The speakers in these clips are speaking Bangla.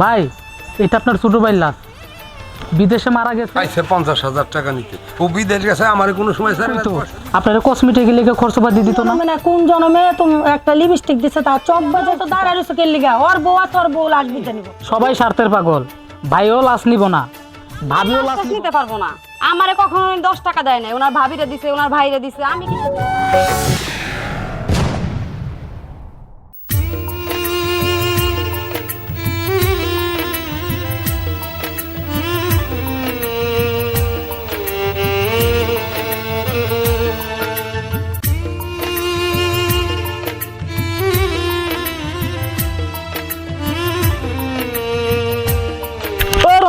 ভাই এটা আপনার ছোট ভাই লাশ। বিদেশে মারা গেছে? পাইছে পঞ্চাশ হাজার টাকা নিতে। ও বিদেশ গেছে আমার কোনো সময় স্যার তো আপনার কসমেটিক লেগে খরচ পাতি দিত না? মানে কোন জন্মে তুমি একটা লিপস্টিক দিছে তার চোখ বাজে তো দাঁড়ায় রয়েছে কে লিগা? ওর বউ আছে ওর বউ লাগবে জানিব সবাই স্বার্থের পাগল। ভাইও লাশ নিব না। ভাবিও লাশ লাশ নিতে পারব না। আমারে কখনো দশ টাকা দেয় নাই। ওনার ভাবিরে দিছে ওনার ভাইরে দিছে। আমি কি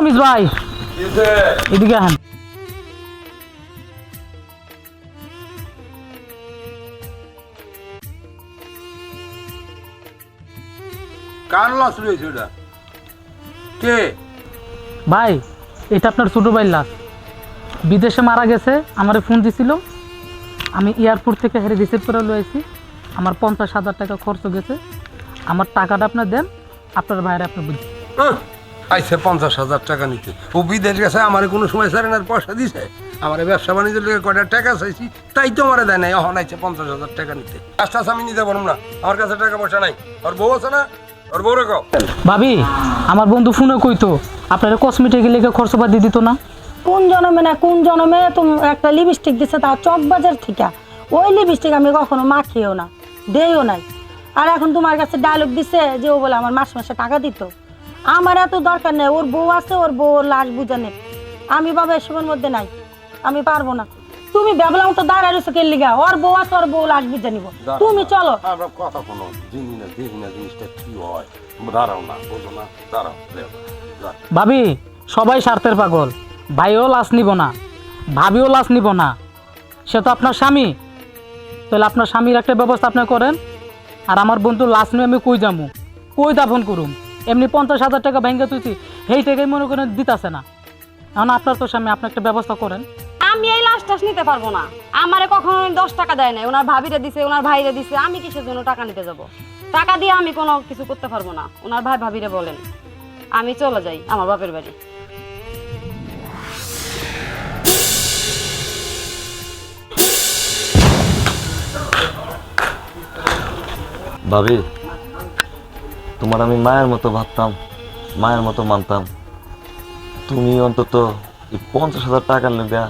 রমেশ ভাই। এদিকে আহেন। কার লস রয়েছে ওটা? কে? ভাই এটা আপনার ছোট ভাই লাশ বিদেশে মারা গেছে আমার ফোন দিছিল। আমি এয়ারপোর্ট থেকে হেরে রিসিভ করে লয়েছি আমার পঞ্চাশ হাজার টাকা খরচ গেছে। আমার টাকাটা আপনার দেন আপনার ভাইয়ের আপনি বুঝছেন পাইছে পঞ্চাশ হাজার টাকা নিতে। ও বিদেশ গেছে আমার কোনো সময় স্যার আর পয়সা দিছে। আমার ব্যবসা বাণিজ্যের লেগে কয়টা টাকা চাইছি তাই তো আমার দেয় নাই। অহন আইছে পঞ্চাশ হাজার টাকা নিতে। আস্তে আস্তে আমি নিতে পারব না। আমার কাছে টাকা পয়সা নাই। ওর বউ আছে না? ওর বউ রেখো ভাবি আমার বন্ধু ফোনে কইতো আপনার কসমেটিক লেগে খরচ পাতি দিত না? কোন জনমে না কোন জনমে তুমি একটা লিপস্টিক দিছে তা চক বাজার থেকে। ওই লিপস্টিক আমি কখনো মাখিও না দেইও নাই। আর এখন তোমার কাছে ডায়লগ দিছে যে ও বলে আমার মাসে মাসে টাকা দিত। আমার এত দরকার নেই ওর বউ আছে ওর বউ ওর লাশ বুঝানে আমি বাবা এসবের মধ্যে নাই আমি পারব না। তুমি ভেবলাম তো দাঁড়ায় রয়েছে কে লিগা? ওর বউ আছে ওর বউ লাশ বুঝে নিব। তুমি চলো। আমরা কথা কোনো জিনি না দেখি না জিনিসটা কি হয়। দাঁড়াও না বোঝো না দাঁড়াও দাঁড়াও। ভাবি সবাই স্বার্থের পাগল। ভাইও লাশ নিব না ভাবিও লাশ নিব না। সে তো আপনার স্বামী। তাহলে আপনার স্বামীর একটা ব্যবস্থা আপনি করেন আর আমার বন্ধু লাশ নিয়ে আমি কই যাব? কই দাফন করুম? এমনি পঞ্চাশ হাজার টাকা ব্যাংকে তুইছি সেই টাকাই মনে করেন দিতাছে না। এখন আপনার তো স্বামী আপনি একটা ব্যবস্থা করেন। আমি এই লাশ টাশ নিতে পারব না। আমারে কখনো দশ টাকা দেয় নাই ওনার ভাবিরে দিছে ওনার ভাইরে দিছে আমি কিসের জন্য টাকা নিতে যাব? টাকা দিয়ে আমি কোনো কিছু করতে পারব না ওনার ভাই ভাবিরে বলেন। আমি চলে যাই আমার বাপের বাড়ি। ভাবি তোমার আমি মায়ের মতো ভাবতাম, মায়ের মতো মানতাম। তুমি অন্তত এই পঞ্চাশ হাজার টাকার লেগা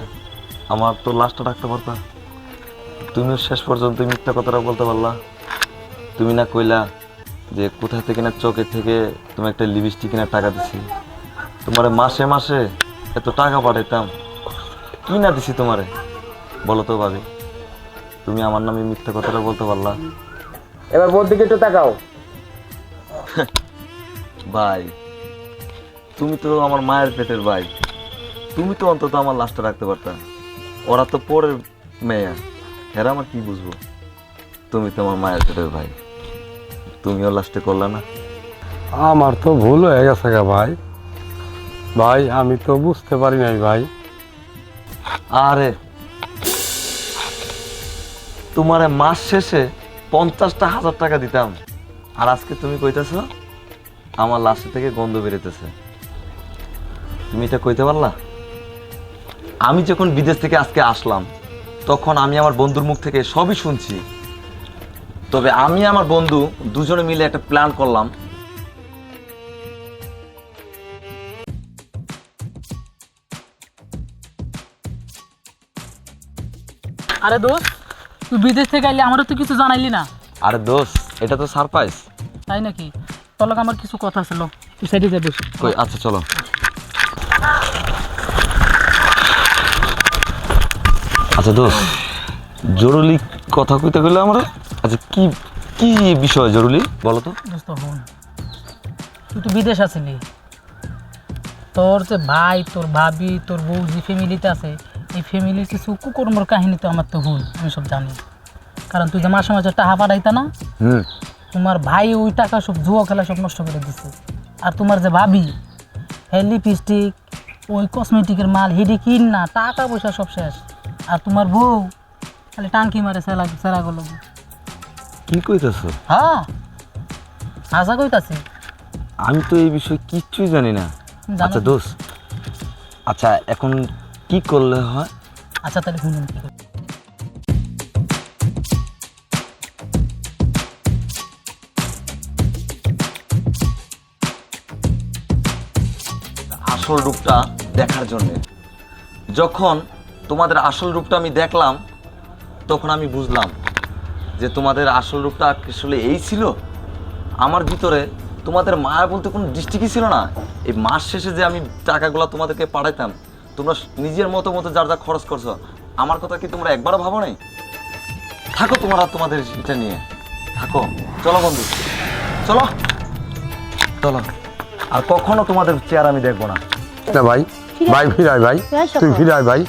আমার তো লাশটা রাখতে পারতা। তুমিও শেষ পর্যন্ত মিথ্যা কথাটা বলতে পারলা। তুমি না কইলা যে কোথা থেকে না চোখের থেকে তুমি একটা লিপস্টিক কিনার টাকা দিছি। তোমারে মাসে মাসে এত টাকা পাঠাইতাম, কি না দিছি তোমারে? বলো তো ভাবি, তুমি আমার নামে মিথ্যা কথাটা বলতে পারলা? এবার বোর দিকে একটু তাকাও। ভাই তুমি তো আমার মায়ের পেটের ভাই। তুমি তো অন্তত আমার লাশটা রাখতে পারতা। ওরা তো পরের মেয়ে। এরা আমার কি বুঝব? তুমি তো আমার মায়ের পেটের ভাই। তুমিও লাস্টে করলা না? আমার তো ভুল হয়ে গেছে গা ভাই। ভাই আমি তো বুঝতে পারি নাই ভাই। আরে তোমার মাস শেষে পঞ্চাশটা হাজার টাকা দিতাম। আর আজকে তুমি কইতেছ আমার লাশে থেকে গন্ধ বেরোতেছে তুমি এটা কইতে পারলা? আমি যখন বিদেশ থেকে আজকে আসলাম তখন আমি আমার বন্ধুর মুখ থেকে সবই শুনছি। তবে আমি আমার বন্ধু দুজনে মিলে একটা প্ল্যান করলাম। আরে দোষ তুই বিদেশ থেকে আইলে আমারও তো কিছু জানাইলি না। আরে দোষ এটা তো সারপ্রাইজ তাই নাকি? তোর আমার কিছু কথা ছিল তুই সাইডে যাবি। কই? আচ্ছা চলো। আচ্ছা জরুরি কথা কইতে গেলে আমরা? আচ্ছা কি কি বিষয় জরুরি বলো তো? দোস্ত হন। তুই তো বিদেশ আছিলি। তোর যে ভাই তোর ভাবি তোর বউ যে ফ্যামিলিতে আছে এই ফ্যামিলির কিছু কুকর্মর কাহিনী তো আমার তো হুন আমি সব জানি। কারণ তুই যে মাসে মাসে টাকা পাঠাইতা না হুম। তোমার ভাই ওই টাকা সব জুয়া খেলা সব নষ্ট করে দিচ্ছে আর তোমার যে ভাবি হ্যাঁ লিপস্টিক ওই কসমেটিকের মাল হেডি কিন না টাকা পয়সা সব শেষ। আর তোমার বউ খালি টাঙ্কি মারে সেরা সেরা গুলো কি কইতেছ? হ্যাঁ আশা কইতাছি। আমি তো এই বিষয়ে কিচ্ছুই জানি না। আচ্ছা? দোস্ত আচ্ছা এখন কি করলে হয়? আচ্ছা তাহলে শুনুন আসল রূপটা দেখার জন্য। যখন তোমাদের আসল রূপটা আমি দেখলাম, তখন আমি বুঝলাম যে তোমাদের আসল রূপটা আসলে এই ছিল। আমার ভিতরে তোমাদের মায়া বলতে কোনো দৃষ্টিকই ছিল না। এই মাস শেষে যে আমি টাকাগুলো তোমাদেরকে পাঠাইতাম, তোমরা নিজের মতো মতো যার যা খরচ করছ, আমার কথা কি তোমরা একবারও ভাবো নাই? থাকো তোমরা তোমাদের এটা নিয়ে। থাকো। চলো বন্ধু। চলো। চলো। আর কখনো তোমাদের চেয়ার আমি দেখব না। না ভাই ভাই ফিরাই ভাই তুই তো। ফিরাই ভাই।